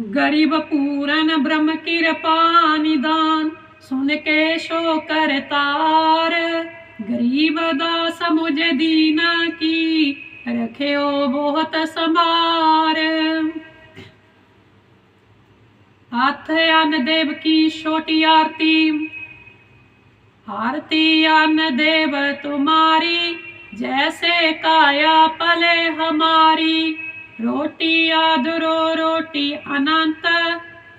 गरीब पूरन ब्रह्म कृपा निदान सुन के शो करतार गरीब दास मुझे दीना की रखे ओ बहुत समार हाथ अन देव की छोटी आरती आरती अन देव तुम्हारी, जैसे काया पले हमारी। रोटी आदरो रोटी अनंत,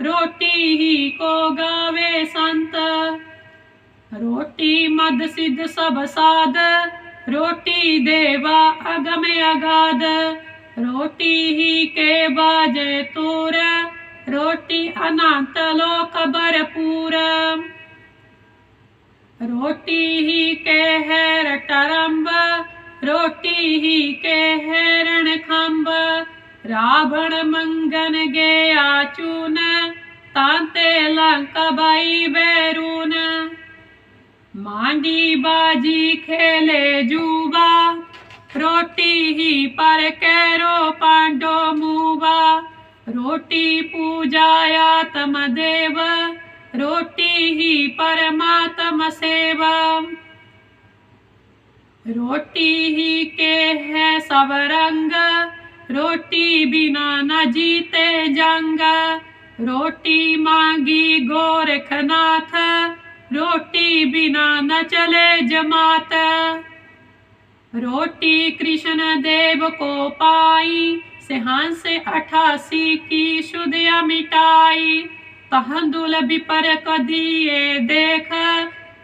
रोटी ही को गावे संत। रोटी मद सिद्ध सब साध, रोटी देवा अगम अगाध। रोटी ही के बाजे तूर, रोटी अनंत लोक भरपूर। रोटी ही के है टरम्ब रोटी ही के है रण खंब। रावण मंगन गया चून तांते लंका बाई बैरून. मांडी बाजी खेले जुबा, रोटी ही पर कैरो पांडो मुबा. रोटी पूजाया तम देव रोटी ही परमात्म सेवा. रोटी ही के है सब रंग रोटी बिना न जीते जंग। रोटी मांगी गोरखनाथ रोटी बिना न चले जमात। रोटी कृष्ण देव को पाई सिंहांस अठासी की शुद्धिया मिटाई। तहंदुल विपर कदिए देख,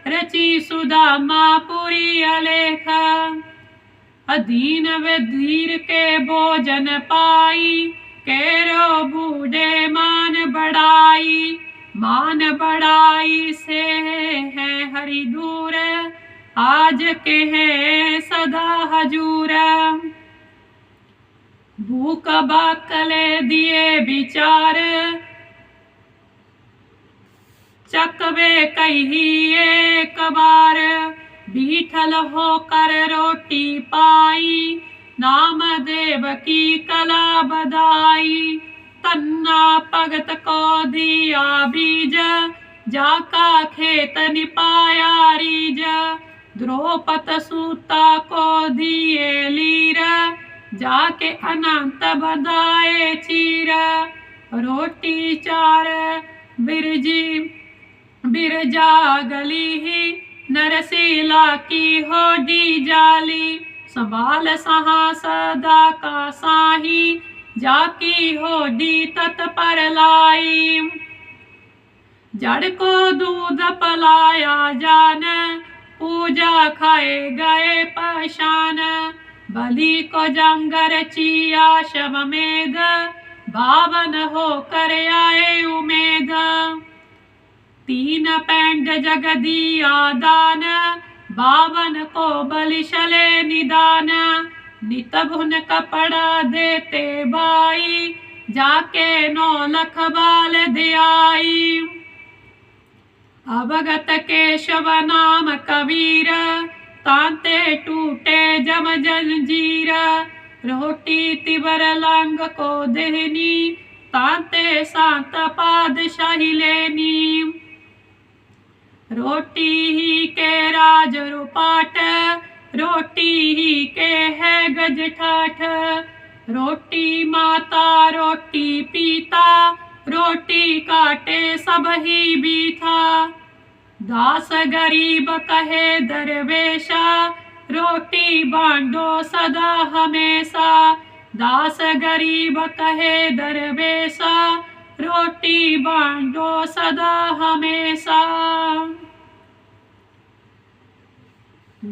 रची सुदामा पुरी अलेख। अधीन धीर के भोजन पाई, केरो बूढ़े मान बढ़ाई। मान बढ़ाई से है हरि दूर आज के है सदा हजूर। भूख बाकले दिए विचार, चकवे कही एक बार बीठल होकर रोटी पाई, नाम देव की कला बधाई। तन्ना भगत को दिया बीज, जाका खेत निपाया रीज। द्रौपद सूता को दिए लीर, जाके अनंत बधाए चीर। रोटी चार बिरजी बिरजा गली ही नरसीला की होडी जाली संभाल सहा सदा का साही जाकी होडी तत्पर लाई जड़ को दूध पलाया जान पूजा खाए गए पशान बलि को जंगर चिया शव मेघ भावन होकर आए उमेद तीन पैंड जगदिया दान बावन को बलिशले निदान नित भुन कपड़ा देते बाई जाके नौ लख बाल दियाई अवगत केशव नाम कबीर तांते टूटे जम जंजीर रोटी तिबर लंग को देहनी तांते सांत पादशाही लेनी रोटी ही के राज रुपाट, रोटी ही के है गज ठाठ। रोटी माता, रोटी पीता, रोटी काटे सब ही बीथा। दास गरीब कहे दरवेशा, रोटी बांडो सदा हमेशा। दास गरीब कहे दरवेशा, रोटी बांडो सदा हमेशा।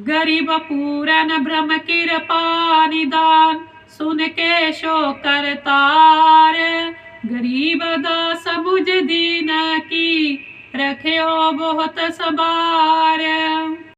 गरीब पूरन ब्रह्म कृपा निदान सुन के शो करतार गरीब दास मुझ दीन की। रखे बहुत सबार।